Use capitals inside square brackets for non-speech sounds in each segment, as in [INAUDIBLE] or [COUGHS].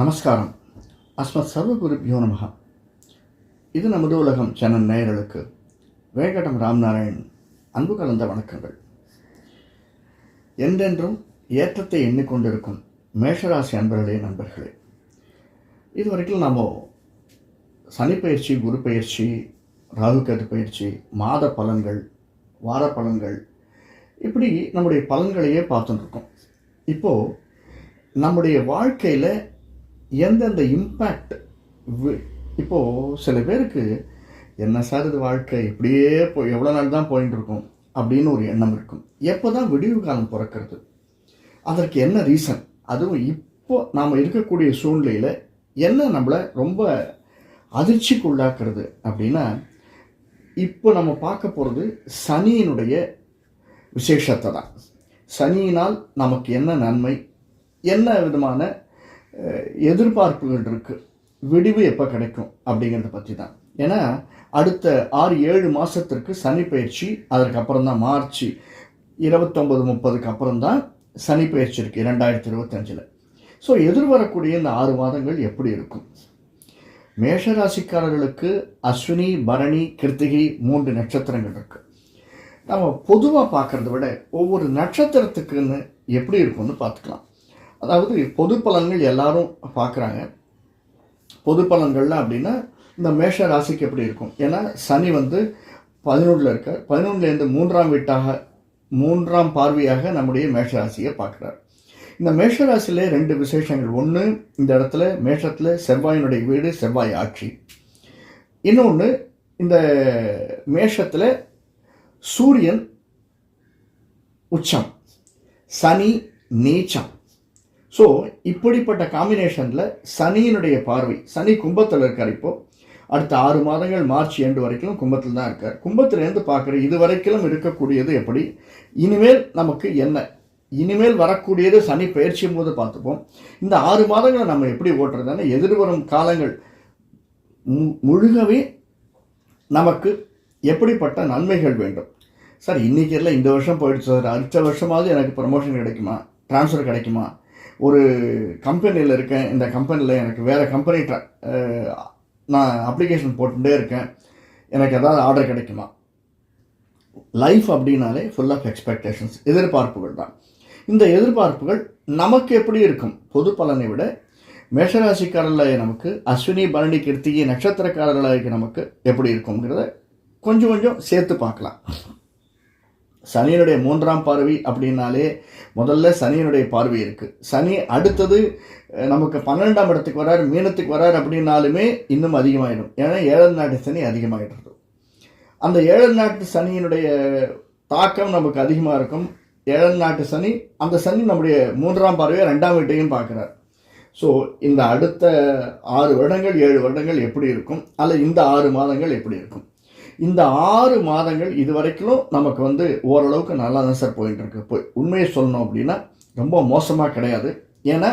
நமஸ்காரம். அஸ்மத் சர்வகுருபியோ நமகா இது நமது உலகம் சேனல் நேயர்களுக்கு. வேங்கடம் ராம்நாராயண் அன்பு கலந்த வணக்கங்கள். என்றென்றும் ஏற்றத்தை எண்ணிக்கொண்டிருக்கும் மேஷராசி அன்பர்களே நண்பர்களே. இதுவரைக்கும் நாம் சனிப்பயிற்சி குரு பயிற்சி ராகுகேது பயிற்சி மாத பலன்கள் வார பலன்கள் இப்படி நம்முடைய பலன்களையே பார்த்துட்டு இருக்கோம். இப்போது நம்முடைய வாழ்க்கையில் எந்தெந்த இம்பேக்ட் இப்போது சில பேருக்கு என்ன சார் இது வாழ்க்கை? இப்படியே போ எவ்வளோ நாள் தான் போயிட்டு இருக்கும் அப்படின்னு ஒரு எண்ணம் இருக்கும். எப்போ தான் விடிவு காலம் பிறக்கிறது? அதற்கு என்ன ரீசன் அதுவும் இப்போ நாம் இருக்கக்கூடிய சூழ்நிலையில் என்ன நம்மளை ரொம்ப அதிர்ச்சிக்கு உள்ளாக்குறது அப்படின்னா இப்போ நம்ம பார்க்க போகிறது சனியினுடைய விசேஷத்தை தான். சனியினால் நமக்கு என்ன நன்மை? என்ன விதமான எதிர்பார்ப்புகள் இருக்குது விடிவு எப்போ கிடைக்கும் அப்படிங்கிறத பற்றி தான் ஏன்னா அடுத்த ஆறு ஏழு மாதத்திற்கு சனி பயிற்சி அதற்கு தான் மார்ச் இருபத்தொம்பது முப்பதுக்கு அப்புறம் தான் சனி பயிற்சி இருக்குது இரண்டாயிரத்தி இருபத்தஞ்சில். ஸோ எதிர்வரக்கூடிய இந்த ஆறு மாதங்கள் எப்படி இருக்கும்? மேஷராசிக்காரர்களுக்கு அஸ்வினி பரணி கிருத்திகை மூன்று நட்சத்திரங்கள் இருக்குது நம்ம பொதுவாக பார்க்குறத விட ஒவ்வொரு நட்சத்திரத்துக்குன்னு எப்படி இருக்கும்னு பார்த்துக்கலாம். அதாவது பொது பலன்கள் எல்லாரும் பார்க்குறாங்க. பொது பலன்கள்லாம் அப்படின்னா இந்த மேஷ ராசிக்கு எப்படி இருக்கும்? ஏன்னா சனி வந்து பதினொன்றில் இருக்கார். பதினொன்றுலேருந்து மூன்றாம் வீட்டாக மூன்றாம் பார்வையாக நம்முடைய மேஷ ராசியை பார்க்குறார். இந்த மேஷ ராசியிலே ரெண்டு விசேஷங்கள். ஒன்று இந்த இடத்துல மேஷத்தில் செவ்வாயினுடைய வீடு செவ்வாய் ஆட்சி. இன்னொன்று இந்த மேஷத்தில் சூரியன் உச்சம் சனி நீச்சம். ஸோ இப்படிப்பட்ட காம்பினேஷனில் சனியினுடைய பார்வை சனி கும்பத்தில் இருக்கார் இப்போது அடுத்த ஆறு மாதங்கள் மார்ச் எண்டு வரைக்கும் கும்பத்தில் தான் இருக்கார். கும்பத்திலேருந்து பார்க்குற இது வரைக்கும் இருக்கக்கூடியது எப்படி? இனிமேல் நமக்கு என்ன? இனிமேல் வரக்கூடியது சனி பயிற்சியும் போது பார்த்துப்போம். இந்த ஆறு மாதங்களை நம்ம எப்படி ஓட்டுறதுன்னா எதிர்வரும் காலங்கள் மு- முழுகவே நமக்கு எப்படிப்பட்ட நன்மைகள் வேண்டும். சார் இன்னைக்கு இல்லை இந்த வருஷம் போயிடுச்சு சார். அடுத்த வருஷமாவது எனக்கு ப்ரமோஷன் கிடைக்குமா? ட்ரான்ஸ்ஃபர் கிடைக்குமா? ஒரு கம்பெனியில் இருக்கேன். இந்த கம்பெனியில் எனக்கு வேறு கம்பெனி நான் அப்ளிகேஷன் போட்டுகிட்டே இருக்கேன். எனக்கு ஏதாவது ஆர்டர் கிடைக்குமா? லைஃப் அப்படின்னாலே ஃபுல் ஆஃப் எக்ஸ்பெக்டேஷன்ஸ் எதிர்பார்ப்புகள் தான். இந்த எதிர்பார்ப்புகள் நமக்கு எப்படி இருக்கும்? பொது பலனை விட மேஷராசிக்காரர்களாக நமக்கு அஸ்வினி பரணி கிருத்திகை நட்சத்திரக்காரர்களாக நமக்கு எப்படி இருக்குங்கிறத கொஞ்சம் கொஞ்சம் சேர்த்து பார்க்கலாம். சனியினுடைய மூன்றாம் பார்வை அப்படின்னாலே முதல்ல சனியினுடைய பார்வை இருக்குது சனி அடுத்தது நமக்கு பன்னெண்டாம் இடத்துக்கு வரார் மீனத்துக்கு வரார் அப்படின்னாலுமே இன்னும் அதிகமாகிடும் ஏன்னா ஏழு நாட்டு சனி அதிகமாகிடுறது அந்த ஏழு நாட்டு சனியினுடைய தாக்கம் நமக்கு அதிகமாக இருக்கும். ஏழு நாட்டு சனி அந்த சனி நம்முடைய மூன்றாம் பார்வையை ரெண்டாம் வீட்டையும் பார்க்குறார். ஸோ இந்த அடுத்த ஆறு வருடங்கள் ஏழு வருடங்கள் எப்படி இருக்கும்? அல்ல இந்த ஆறு மாதங்கள் எப்படி இருக்கும்? இந்த ஆறு மாதங்கள் இது வரைக்கும் நமக்கு வந்து ஓரளவுக்கு நல்லா தான் சார் போயிட்டு இருக்கு போய் உண்மையை சொல்லணும் அப்படின்னா ரொம்ப மோசமாக கிடையாது. ஏன்னா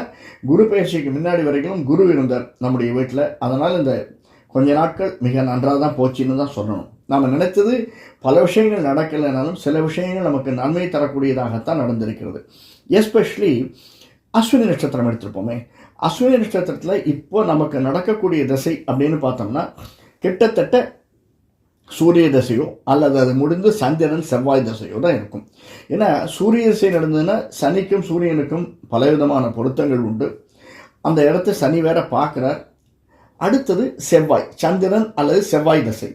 குரு பயிற்சிக்கு முன்னாடி வரைக்கும் குரு இருந்தார் நம்முடைய வீட்டில் அதனால் இந்த கொஞ்ச நாட்கள் மிக நன்றாக தான் போச்சுன்னு தான் சொல்லணும். நாம் நினைத்தது பல விஷயங்கள் நடக்கலைனாலும் சில விஷயங்கள் நமக்கு நன்மை தரக்கூடியதாகத்தான் நடந்திருக்கிறது. எஸ்பெஷலி அஸ்வினி நட்சத்திரம் எடுத்திருப்போமே. அஸ்வினி நட்சத்திரத்தில் இப்போ நமக்கு நடக்கக்கூடிய திசை அப்படின்னு பார்த்தோம்னா கிட்டத்தட்ட சூரிய தசையோ அல்லது அது முடிந்து சந்திரன் செவ்வாய் தசையோ தான் இருக்கும். ஏன்னா சூரிய தசை நடந்ததுன்னா சனிக்கும் சூரியனுக்கும் பலவிதமான பொருத்தங்கள் உண்டு. அந்த இடத்த சனி வேற பார்க்குறார். அடுத்தது செவ்வாய். சந்திரன் அல்லது செவ்வாய் தசை.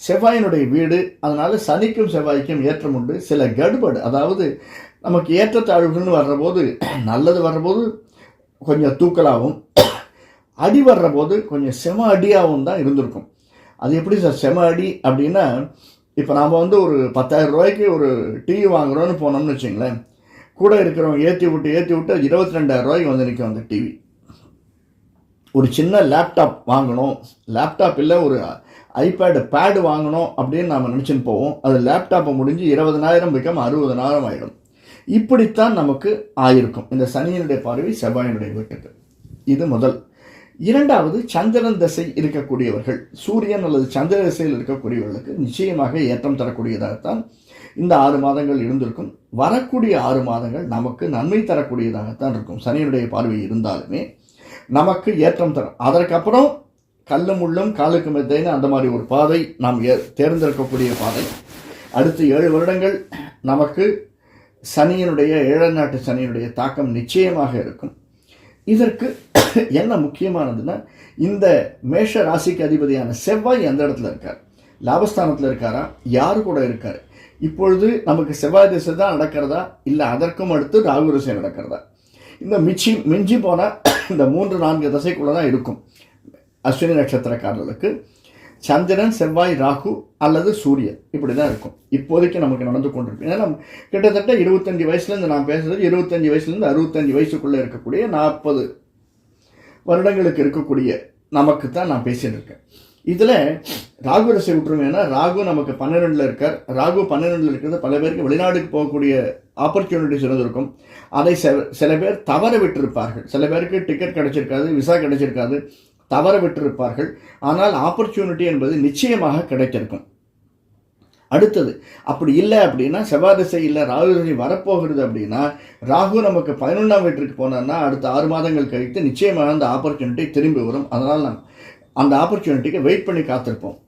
செவ்வாயினுடைய வீடு அதனால் சனிக்கும் செவ்வாய்க்கும் ஏற்றம் உண்டு. சில கடுபடு அதாவது நமக்கு ஏற்றத்தாழ்வுகள்னு வர்றபோது நல்லது வர்றபோது கொஞ்சம் தூக்கலாகவும் அடி வர்றபோது கொஞ்சம் செம அடியாகவும் தான் இருந்திருக்கும். அது எப்படி சார்? செம அடி அப்படின்னா இப்போ நாம் வந்து ஒரு பத்தாயிரம் ரூபாய்க்கு ஒரு டிவி வாங்குறோன்னு போனோம்னு வச்சுங்களேன் கூட இருக்கிறவங்க ஏற்றி விட்டு ஏற்றி விட்டு இருபத்தி ரெண்டாயிரம் ரூபாய்க்கு வந்து நிற்கும் அந்த டிவி ஒரு சின்ன லேப்டாப் வாங்கணும். லேப்டாப் இல்லை ஒரு ஐபேடு பேடு வாங்கணும் அப்படின்னு நாம் நினச்சின்னு போவோம். அது லேப்டாப்பை முடிஞ்சு இருபதனாயிரம் விற்காம அறுபதனாயிரம் ஆயிடும். இப்படித்தான் நமக்கு ஆயிருக்கும். இந்த சனியினுடைய பார்வை செவ்வாயினுடைய வீட்டுக்கு. இது முதல். இரண்டாவது சந்திரன் திசை இருக்கக்கூடியவர்கள். சூரியன் அல்லது சந்திர திசையில் இருக்கக்கூடியவர்களுக்கு நிச்சயமாக ஏற்றம் தரக்கூடியதாகத்தான் இந்த ஆறு மாதங்கள் இருந்திருக்கும். வரக்கூடிய ஆறு மாதங்கள் நமக்கு நன்மை தரக்கூடியதாகத்தான் இருக்கும். சனியினுடைய பார்வை இருந்தாலுமே நமக்கு ஏற்றம் தரும். அதற்கப்புறம் கல்லும் முள்ளும் காலுக்கு மெத்தைன்னு அந்த மாதிரி ஒரு பாதை நாம் ஏ- தேர்ந்தெடுக்கக்கூடிய பாதை. அடுத்து ஏழு வருடங்கள் நமக்கு சனியினுடைய ஏழநாட்டு நாட்டு சனியினுடைய தாக்கம் நிச்சயமாக இருக்கும். இதற்கு [COUGHS] என்ன முக்கியமானதுன்னா இந்த மேஷ ராசிக்கு அதிபதியான செவ்வாய் எந்த இடத்துல இருக்கார். லாபஸ்தானத்தில் இருக்காரா? யார் கூட இருக்கார்? இப்பொழுது நமக்கு செவ்வாய் திசை தான் நடக்கிறதா? இல்லை அதற்கும் அடுத்து ராகு திசை நடக்கிறதா? இந்த மிச்சி மிஞ்சி போனால் [COUGHS] இந்த மூன்று நான்கு தசைக்குள்ளே தான் இருக்கும். அஸ்வினி நட்சத்திரக்காரர்களுக்கு. சந்திரன் செவ்வாய் ராகு அல்லது சூரியன். இப்படி தான் இருக்கும். இப்போதைக்கு நமக்கு நடந்து கொண்டிருக்கு ஏன்னா நம்ம கிட்டத்தட்ட இருபத்தஞ்சி வயசுலேருந்து நான் பேசுறது இருபத்தஞ்சி வயசுலேருந்து அறுபத்தஞ்சு வயசுக்குள்ளே இருக்கக்கூடிய நாற்பது வருடங்களுக்கு இருக்கக்கூடிய நமக்கு தான் நான் பேசிட்டு இருக்கேன் இதில் ராகு ரசை விட்டுருங்க. ஏன்னா ராகு நமக்கு பன்னிரெண்டில் இருக்கார். ராகு பன்னிரெண்டில் இருக்கிறது பல பேருக்கு வெளிநாடுக்கு போகக்கூடிய ஆப்பர்ச்சுனிட்டிஸ் இருந்திருக்கும். அதை சில சில பேர் தவற விட்டிருப்பார்கள் சில பேருக்கு டிக்கெட் கிடைச்சிருக்காது விசா கிடைச்சிருக்காது. தவற விட்டிருப்பார்கள். ஆனால் ஆப்பர்ச்சுனிட்டி என்பது நிச்சயமாக கிடைத்திருக்கும். அடுத்தது அப்படி இல்லை அப்படின்னா செவ்வாய் திசை இல்லை ராகு திசை வரப்போகிறது அப்படின்னா ராகு நமக்கு பதினொன்றாம் வீட்டிற்கு போனோம்னா அடுத்த ஆறு மாதங்கள் கழித்து நிச்சயமாக அந்த ஆப்பர்ச்சுனிட்டி திரும்பி வரும். அதனால் நாம் அந்த ஆப்பர்ச்சுனிட்டிக்கு வெயிட் பண்ணி காத்திருப்போம்.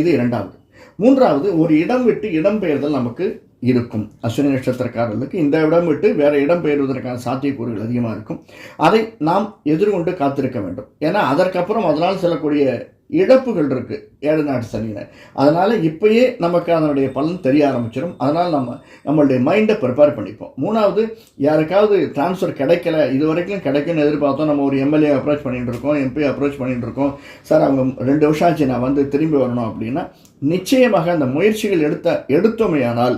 இது இரண்டாவது. மூன்றாவது ஒரு இடம் விட்டு இடம் பெயர்தல் நமக்கு இருக்கும். அஸ்வினி நட்சத்திரக்காரர்களுக்கு இந்த இடம் விட்டு வேறு இடம் பெயர்வதற்கான சாத்தியக்கூறுகள் அதிகமாக இருக்கும். அதை நாம் எதிர்கொண்டு காத்திருக்க வேண்டும். ஏன்னா அதற்கப்புறம் அதனால் செல்லக்கூடிய இழப்புகள் இருக்குது ஏழு நாட்டு சனியில். அதனால் இப்பயே நமக்கு அதனுடைய பலன் தெரிய ஆரம்பிச்சிடும் அதனால் நம்ம நம்மளுடைய மைண்டை ப்ரிப்பேர் பண்ணிப்போம். மூணாவது யாருக்காவது டிரான்ஸ்ஃபர் கிடைக்கல இது வரைக்கும் கிடைக்கும்னு எதிர்பார்த்தோம். நம்ம ஒரு எம்எல்ஏ அப்ரோச் பண்ணிகிட்டு இருக்கோம் எம்பி அப்ரோச் பண்ணிகிட்டு இருக்கோம். சார் அவங்க ரெண்டு வருஷம் ஆச்சு நான் வந்து திரும்பி வரணும் அப்படின்னா நிச்சயமாக அந்த முயற்சிகள் எடுத்த எடுத்தோமையானால்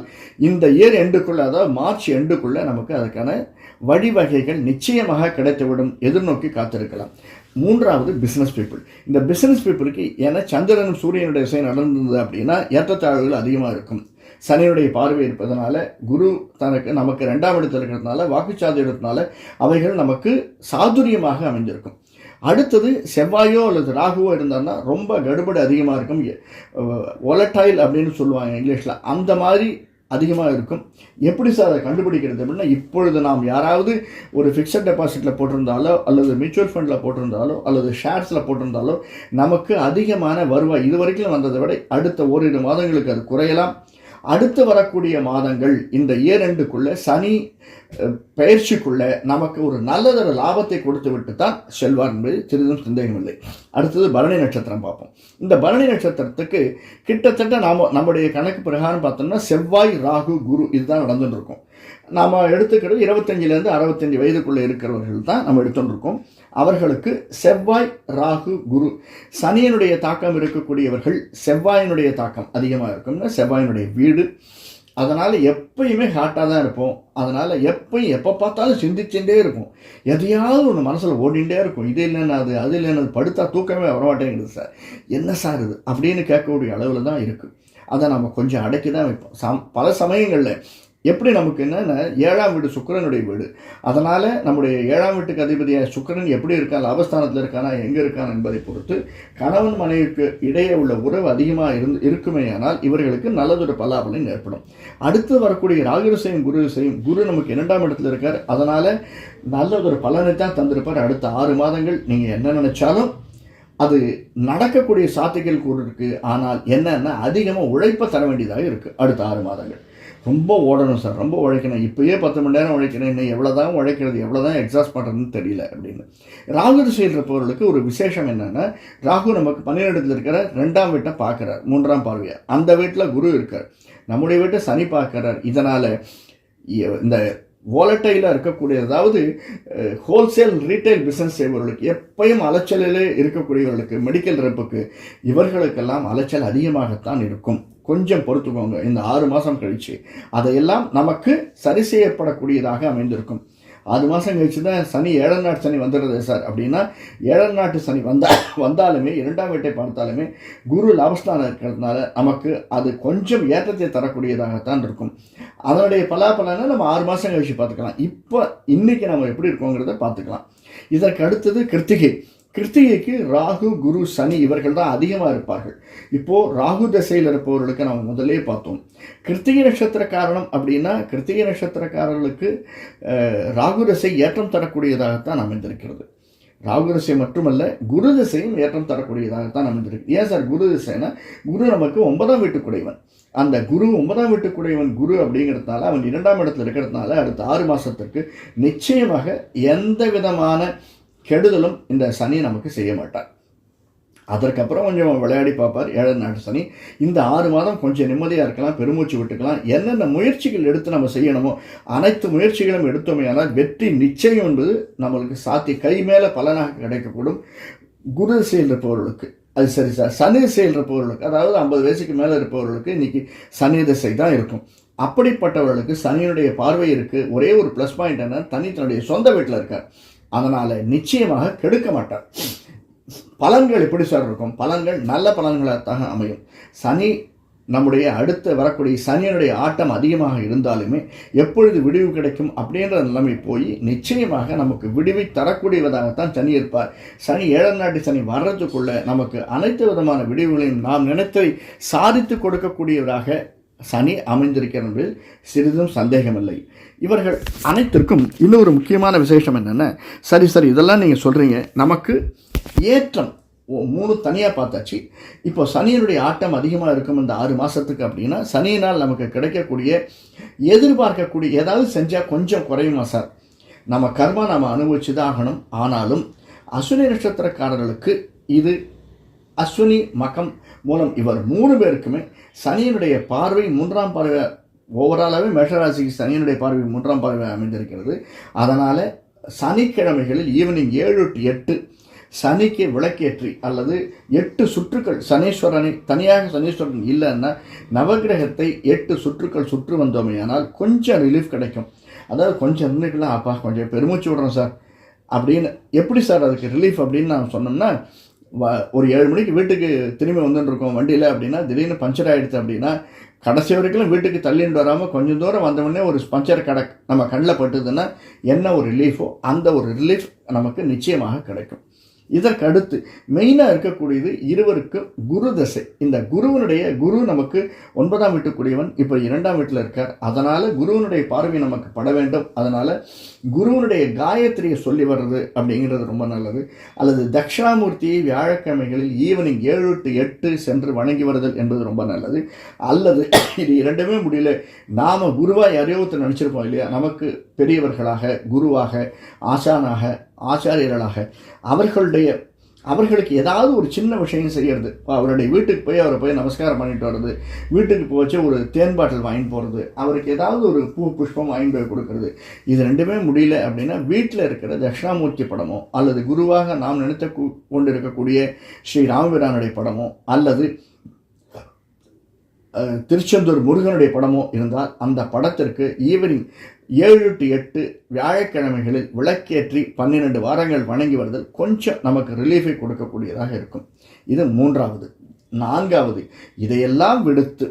இந்த இயர் எண்டுக்குள்ளே அதாவது மார்ச் எண்டுக்குள்ளே நமக்கு அதுக்கான வழிவகைகள் நிச்சயமாக கிடைத்துவிடும் எதிர்நோக்கி காத்திருக்கலாம். மூன்றாவது பிஸ்னஸ் பீப்புள் இந்த பிஸ்னஸ் பீப்புளுக்கு ஏன்னா சந்திரனும் சூரியனுடைய திசை நடந்தது அப்படின்னா ஏற்றத்தாழ்வுகள் அதிகமாக இருக்கும். சனியுடைய பார்வை இருப்பதனால குரு தனக்கு நமக்கு ரெண்டாம் இடத்தில் இருக்கிறதுனால வாக்குச்சாதி இடத்தினால அவைகள் நமக்கு சாதுரியமாக அமைஞ்சிருக்கும் அடுத்தது செவ்வாயோ அல்லது ராகுவோ இருந்தான்னா ரொம்ப கடுபடு அதிகமாக இருக்கும். ஒலட்டைல் அப்படின்னு சொல்லுவாங்க இங்கிலீஷில். அந்த மாதிரி அதிகமாக இருக்கும் எப்படி சார் அதை கண்டுபிடிக்கிறது அப்படின்னா இப்பொழுது நாம் யாராவது ஒரு ஃபிக்ஸட் டெபாசிட்டில் போட்டிருந்தாலோ அல்லது மியூச்சுவல் ஃபண்டில் போட்டிருந்தாலோ அல்லது ஷேர்ஸில் போட்டிருந்தாலோ நமக்கு அதிகமான வருவாய் இது வரைக்கும் வந்ததை விட அடுத்த ஓரிரு மாதங்களுக்கு அது குறையலாம். அடுத்து வரக்கூடிய மாதங்கள் இந்த இயர் ரெண்டுக்குள்ளே சனி பயிற்சிக்குள்ள நமக்கு ஒரு நல்லதொரு லாபத்தை கொடுத்து விட்டு தான் செல்வார் என்பது சிறிதும் சந்தேகமில்லை அடுத்தது பரணி நட்சத்திரம் பார்ப்போம். இந்த பரணி நட்சத்திரத்துக்கு கிட்டத்தட்ட நாம நம்முடைய கணக்கு பிரகாரம் பார்த்தோம்னா செவ்வாய் ராகு குரு இதுதான் நடந்துட்டு இருக்கும் நாம் எடுத்துக்கிறது இருபத்தஞ்சிலேருந்து அறுபத்தஞ்சு வயதுக்குள்ளே இருக்கிறவர்கள் தான் நம்ம எடுத்துட்டுருக்கோம். அவர்களுக்கு செவ்வாய் ராகு குரு சனியனுடைய தாக்கம் இருக்கக்கூடியவர்கள் செவ்வாயினுடைய தாக்கம் அதிகமாக இருக்கும்னா செவ்வாயினுடைய வீடு அதனால் எப்பயுமே ஹாட்டாக தான் இருப்போம். அதனால் எப்பயும் எப்போ பார்த்தாலும் சிந்திச்சுட்டே இருக்கும் எதையாவது ஒன்று மனசில் ஓடிண்டே இருக்கும். இது இல்லைன்னா அது? அது இல்லைன்னா அது படுத்தா தூக்கமே வரமாட்டேங்குது சார் என்ன சார் இது? அப்படின்னு கேட்கக்கூடிய அளவில் தான் இருக்குது அதை நம்ம கொஞ்சம் அடக்கி தான் வைப்போம். சம் பல சமயங்களில் எப்படி நமக்கு என்னென்ன ஏழாம் வீடு சுக்கிரனுடைய வீடு. அதனால் நம்முடைய ஏழாம் வீட்டுக்கு அதிபதியாக சுக்கரன் எப்படி இருக்கான் லாபஸ்தானத்தில் இருக்கானா எங்கே இருக்கான் என்பதை பொறுத்து கணவன் மனைவிக்கு இடையே உள்ள உறவு அதிகமாக இருந்து இருக்குமேயானால் இவர்களுக்கு நல்லதொரு பலாபலம் ஏற்படும். அடுத்து வரக்கூடிய ராகுரசையும் குரு செய்யும் குரு நமக்கு இரண்டாம் இடத்துல இருக்கார். அதனால் நல்லதொரு பலனை தான் தந்திருப்பார். அடுத்த ஆறு மாதங்கள் நீங்கள் என்ன நினச்சாலும் அது நடக்கக்கூடிய சாத்தியங்கள் கூட இருக்குது ஆனால் என்னன்னா அதிகமாக உழைப்பை தர வேண்டியதாக இருக்குது அடுத்த ஆறு மாதங்கள். ரொம்ப ஓடணும் சார் ரொம்ப உழைக்கணும். இப்போயே பத்து மணி நேரம் உழைக்கணும் இன்னும் எவ்வளோ தான் உழைக்கிறது எவ்வளோ தான் எக்ஸாஸ்ட் பண்ணுறதுன்னு தெரியல அப்படின்னு. ராகு திசையில் இருப்பவர்களுக்கு ஒரு விசேஷம் என்னென்னா ராகு நமக்கு பன்னிரெண்டுல இருக்கிற ரெண்டாம் வீட்டை பார்க்குறார் மூன்றாம் பார்வையார் அந்த வீட்டில் குரு இருக்கார். நம்முடைய வீட்டை சனி பார்க்குறார். இதனால் இந்த வாலட்டைலாக இருக்கக்கூடிய அதாவது ஹோல்சேல் ரீட்டைல் பிஸ்னஸ் செய்பவர்களுக்கு எப்பயும் அலைச்சலிலே இருக்கக்கூடியவர்களுக்கு மெடிக்கல் ரெப்புக்கு இவர்களுக்கெல்லாம் அலைச்சல் அதிகமாகத்தான் இருக்கும். கொஞ்சம் பொறுத்துக்கோங்க. இந்த ஆறு மாதம் கழிச்சு. அதையெல்லாம் நமக்கு சரி செய்யப்படக்கூடியதாக அமைந்திருக்கும். ஆறு மாதம் கழிச்சு தான் சனி ஏழாம் நாட்டு சனி வந்துடுறது சார். அப்படின்னா ஏழாம் நாட்டு சனி வந்தா வந்தாலுமே இரண்டாம் வீட்டை பார்த்தாலுமே குரு லாபஸ்தானம் இருக்கிறதுனால நமக்கு அது கொஞ்சம் ஏற்றத்தை தரக்கூடியதாகத்தான் இருக்கும். அதனுடைய பலாபலனை நம்ம ஆறு மாதம் கழிச்சு பார்த்துக்கலாம். இப்போ இன்றைக்கி நம்ம எப்படி இருக்கோங்கிறத பார்த்துக்கலாம். இதற்கு அடுத்தது கிருத்திகை. கிருத்திகைக்கு ராகு குரு சனி இவர்கள் தான் அதிகமாக இருப்பார்கள். இப்போது ராகு தசையில் இருப்பவர்களுக்கு நம்ம முதலே பார்த்தோம். கிருத்திகை நட்சத்திர காரணம் அப்படின்னா கிருத்திகை நட்சத்திரக்காரர்களுக்கு ராகு தசை ஏற்றம் தரக்கூடியதாகத்தான் அமைந்திருக்கிறது. ராகு தசை மட்டுமல்ல குரு திசையும் ஏற்றம் தரக்கூடியதாகத்தான் அமைந்திருக்கு. ஏன் சார் குரு திசைன்னா குரு நமக்கு ஒன்பதாம் வீட்டுக்குடையவன். அந்த குரு ஒன்பதாம் வீட்டுக்குடையவன் குரு அப்படிங்கிறதுனால அவன் இரண்டாம் இடத்துல இருக்கிறதுனால அடுத்த ஆறு மாதத்திற்கு நிச்சயமாக எந்த விதமான கெடுதலும் இந்த சனி நமக்கு செய்ய மாட்டார். அதற்கப்புறம் கொஞ்சம் விளையாடி பார்ப்பார். ஏழை நாட்டு சனி. இந்த ஆறு மாதம் கொஞ்சம் நிம்மதியாக இருக்கலாம் பெருமூச்சு விட்டுக்கலாம். என்னென்ன முயற்சிகள் எடுத்து நம்ம செய்யணுமோ அனைத்து முயற்சிகளும் எடுத்தோமையானால் வெற்றி நிச்சயம் என்பது நம்மளுக்கு சாத்தி கை மேலே பலனாக கிடைக்கக்கூடும். குரு திசையில் இருப்பவர்களுக்கு அது சரி சார் சனி திசையில் இருப்பவர்களுக்கு அதாவது ஐம்பது வயசுக்கு மேலே இருப்பவர்களுக்கு இன்னைக்கு சனி திசை தான் இருக்கும். அப்படிப்பட்டவர்களுக்கு சனியினுடைய பார்வை இருக்குது ஒரே ஒரு ப்ளஸ் பாயிண்ட் என்ன தனி தன்னுடைய சொந்த வீட்டில் இருக்கார். அதனால் நிச்சயமாக கெடுக்க மாட்டார். பலன்கள் எப்படி சார் இருக்கும்? பலன்கள் நல்ல பலன்களாக அமையும். சனி நம்முடைய அடுத்து வரக்கூடிய சனியனுடைய ஆட்டம் அதிகமாக இருந்தாலுமே எப்பொழுது விடிவு கிடைக்கும் அப்படின்ற நிலைமை போய் நிச்சயமாக நமக்கு விடுவி தரக்கூடியவதாகத்தான் சனி இருப்பார். சனி ஏழாம் நாட்டு சனி வர்றதுக்குள்ளே நமக்கு அனைத்து விதமான விடிவுகளையும் நாம் நினைத்ததை சாதித்து கொடுக்கக்கூடியவராக சனி அமைந்திருக்கிறது சிறிதும் சந்தேகமில்லை. இவர்கள் அனைத்திற்கும் இன்னொரு முக்கியமான விசேஷம் என்னென்ன? சரி சரி இதெல்லாம் நீங்கள் சொல்கிறீங்க நமக்கு ஏற்றம். மூணு தனியாக பார்த்தாச்சு. இப்போ சனியினுடைய ஆட்டம் அதிகமாக இருக்கும் இந்த ஆறு மாதத்துக்கு அப்படின்னா சனியினால் நமக்கு கிடைக்கக்கூடிய எதிர்பார்க்கக்கூடிய ஏதாவது செஞ்சால் கொஞ்சம் குறையுமா சார்? நம்ம கர்மா நாம் அனுபவிச்சு தான் ஆகணும். ஆனாலும் அஸ்வினி நட்சத்திரக்காரர்களுக்கு இது அஸ்வினி மகம் மூலம் இவர் மூணு பேருக்குமே சனியினுடைய பார்வை மூன்றாம் பார்வை ஓவராலாகவே மேஷராசிக்கு சனியினுடைய பார்வை மூன்றாம் பார்வை அமைந்திருக்கிறது. அதனால் சனிக்கிழமைகளில் ஈவினிங் ஏழு டு எட்டு சனிக்கு விளக்கேற்றி அல்லது எட்டு சுற்றுக்கள் சனீஸ்வரனை தனியாக சனீஸ்வரன் இல்லைன்னா நவகிரகத்தை எட்டு சுற்றுக்கள் சுற்று வந்தோமையானால் கொஞ்சம் ரிலீஃப் கிடைக்கும். அதாவது கொஞ்சம் இருந்துக்கலாம் அப்பா கொஞ்சம் பெருமூச்சு விடுறோம் சார். அப்படின்னு எப்படி சார் அதுக்கு ரிலீஃப் அப்படின்னு நான் சொன்னோம்னா ஒரு ஏழு மணிக்கு வீட்டுக்கு திரும்பி வந்துட்டுருக்கோம் வண்டியில் அப்படின்னா திடீர்னு பஞ்சர் ஆகிடுது அப்படின்னா கடைசி வரைக்கும் வீட்டுக்கு தள்ளிட்டு வராமல் கொஞ்சம் தூரம் வந்தவுடனே ஒரு பஞ்சர் கடை நம்ம கண்ணில் பட்டுதுன்னா என்ன ஒரு ரிலீஃபோ அந்த ஒரு ரிலீஃப் நமக்கு நிச்சயமாக கிடைக்கும். இதற்கடுத்து மெயினாக இருக்கக்கூடியது இருவருக்கும் குரு தசை. இந்த குருவனுடைய குரு நமக்கு ஒன்பதாம் வீட்டுக்குரியவன் இப்போ இரண்டாம் வீட்டில் இருக்கார். அதனால் குருவனுடைய பார்வை நமக்கு பட வேண்டும். அதனால் குருவனுடைய காயத்ரியை சொல்லி வர்றது அப்படிங்கிறது ரொம்ப நல்லது. அல்லது தட்சிணாமூர்த்தியை வியாழக்கிழமைகளில் ஈவினிங் ஏழு டு எட்டு சென்று வணங்கி வருதல் என்பது ரொம்ப நல்லது. அல்லது இது இரண்டுமே முடியல நாம் குருவாக அறிவத்தை ஒருத்தர் நினச்சிருப்போம் இல்லையா? நமக்கு பெரியவர்களாக குருவாக ஆசானாக ஆச்சாரியர்களாக. அவர்களுடைய அவர்களுக்கு ஏதாவது ஒரு சின்ன விஷயம் செய்யறது. அவருடைய வீட்டுக்கு போய் அவரை போய் நமஸ்காரம் பண்ணிட்டு வர்றது. வீட்டுக்கு போச்சு ஒரு தேன் பாட்டில் வாங்கிட்டு போகிறது அவருக்கு ஏதாவது ஒரு பூ புஷ்பம் வாங்கிட்டு போய் கொடுக்கறது. இது ரெண்டுமே முடியல அப்படின்னா வீட்டில் இருக்கிற தட்சிணாமூர்த்தி படமோ அல்லது குருவாக நாம் நினைத்த கொண்டு கொண்டிருக்கக்கூடிய ஸ்ரீ ராமபிரானுடைய படமோ அல்லது திருச்செந்தூர் முருகனுடைய படமோ இருந்தால் அந்த படத்திற்கு ஈவினிங் ஏழு டு எட்டு வியாழக்கிழமைகளில் விளக்கேற்றி பன்னிரெண்டு வாரங்கள் வணங்கி வருதல் கொஞ்சம் நமக்கு ரிலீஃபை கொடுக்கக்கூடியதாக இருக்கும். இது மூன்றாவது. நான்காவது. இதையெல்லாம் விடுத்து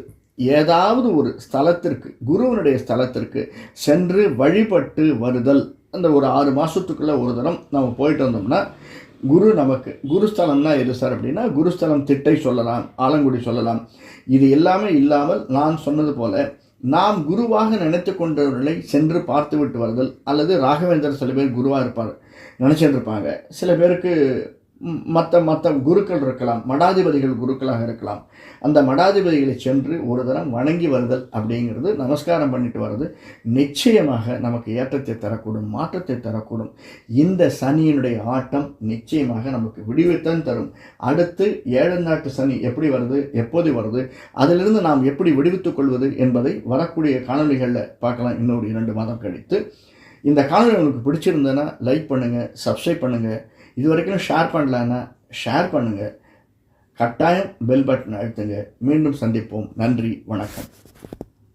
ஏதாவது ஒரு ஸ்தலத்திற்கு குருவனுடைய ஸ்தலத்திற்கு சென்று வழிபட்டு வருதல். அந்த ஒரு ஆறு மாதத்துக்குள்ளே ஒரு தரம் நம்ம போயிட்டு வந்தோம்னா குரு நமக்கு குருஸ்தலம்னா எது சார் அப்படின்னா குருஸ்தலம் திட்டை சொல்லலாம் ஆலங்குடி சொல்லலாம். இது எல்லாமே இல்லாமல் நான் சொன்னது போல நாம் குருவாக நினைத்து கொண்டவர்களை சென்று பார்த்து விட்டு வருதல் அல்லது ராகவேந்தர் சில பேர் குருவாக இருப்பார் நினச்சிட்டு இருப்பாங்க. சில பேருக்கு மற்ற மற்ற குருக்கள் இருக்கலாம் மடாதிபதிகள் குருக்களாக இருக்கலாம். அந்த மடாதிபதிகளை சென்று ஒரு தரம் வணங்கி வருதல் அப்படிங்கிறது நமஸ்காரம் பண்ணிட்டு வர்றது நிச்சயமாக நமக்கு ஏற்றத்தை தரக்கூடும் மாற்றத்தை தரக்கூடும். இந்த சனியினுடைய ஆட்டம் நிச்சயமாக நமக்கு விடுவித்தான் தரும். அடுத்து ஏழு நாட்டு சனி எப்படி வருது எப்போது வருது அதிலிருந்து நாம் எப்படி விடுவித்துக் கொள்வது என்பதை வரக்கூடிய காணொளிகளில் பார்க்கலாம். இன்னொரு இரண்டு மாதம் கழித்து. இந்த காணொலி உங்களுக்கு பிடிச்சிருந்ததுன்னா லைக் பண்ணுங்கள் சப்ஸ்கிரைப் பண்ணுங்கள் இது வரைக்கும் ஷேர் பண்ணலன்னா ஷேர் பண்ணுங்கள் கட்டாயம் பெல் பட்டன் அழுத்துங்க. மீண்டும் சந்திப்போம். நன்றி. வணக்கம்.